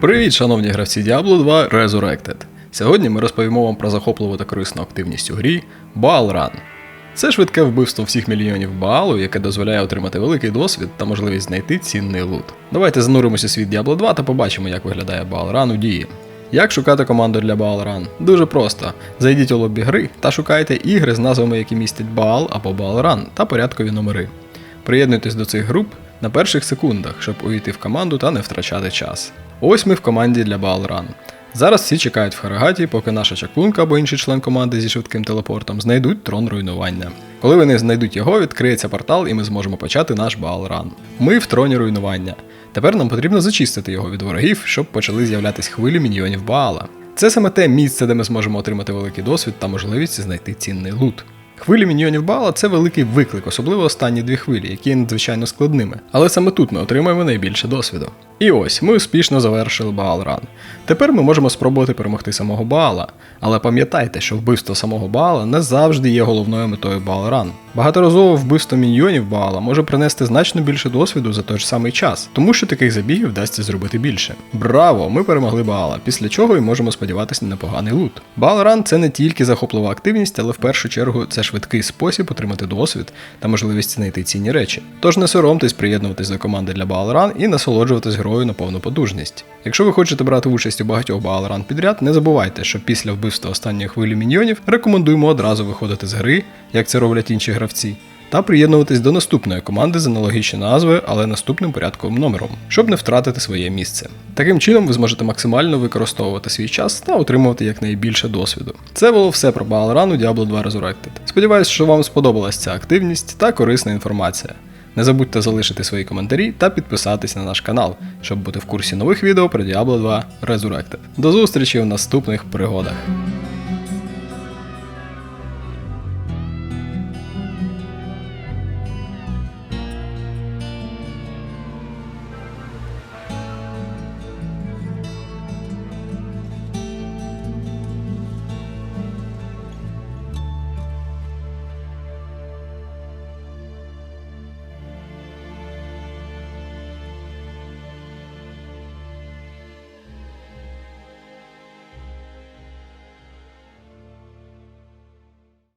Привіт, шановні гравці Diablo 2 Resurrected. Сьогодні ми розповімо вам про захопливу та корисну активність у грі Baal Run. Це швидке вбивство всіх мільйонів Баалу, яке дозволяє отримати великий досвід та можливість знайти цінний лут. Давайте зануримося у світ Diablo 2 та побачимо, як виглядає Baal Run у дії. Як шукати команду для Baal Run? Дуже просто. Зайдіть у лобі гри та шукайте ігри з назвами, які містять Baal або Baal Run та порядкові номери. Приєднуйтесь до цих груп на перших секундах, щоб увійти в команду та не втрачати час. Ось ми в команді для Run. Зараз всі чекають в Харагаті, поки наша чаклунка або інший член команди зі швидким телепортом знайдуть трон руйнування. Коли вони знайдуть його, відкриється портал і ми зможемо почати наш Baal Ми в троні руйнування. Тепер нам потрібно зачистити його від ворогів, щоб почали з'являтися хвилі міньйонів Баала. Це саме те місце, де ми зможемо отримати великий досвід та можливість знайти цінний лут. Хвилі міньйонів бала це великий виклик, особливо останні дві хвилі, які є надзвичайно складними. Але саме тут ми отримаємо найбільше досвіду. І ось ми успішно завершили Баал Ран. Тепер ми можемо спробувати перемогти самого Баала. Але пам'ятайте, що вбивство самого Баала не завжди є головною метою Баал Ран. Багаторазове вбивство міньйонів Баала може принести значно більше досвіду за той ж самий час, тому що таких забігів вдасться зробити більше. Браво! Ми перемогли Баала, після чого і можемо сподіватися на непоганий лут. Баал Ран це не тільки захоплива активність, але в першу чергу це швидкий спосіб отримати досвід та можливість знайти цінні речі. Тож не соромтесь приєднуватись до команди для Баал Ран і насолоджуватись грою на повну потужність. Якщо ви хочете брати участь у багатьох Баал Ран підряд, не забувайте, що після вбивства останньої хвилі міньйонів рекомендуємо одразу виходити з гри, як це роблять інші гравці. Та приєднуватись до наступної команди з аналогічною назвою, але наступним порядковим номером, щоб не втратити своє місце. Таким чином ви зможете максимально використовувати свій час та отримувати якнайбільше досвіду. Це було все про Балрану Diablo 2 Resurrected. Сподіваюсь, що вам сподобалась ця активність та корисна інформація. Не забудьте залишити свої коментарі та підписатись на наш канал, щоб бути в курсі нових відео про Diablo 2 Resurrected. До зустрічі в наступних пригодах.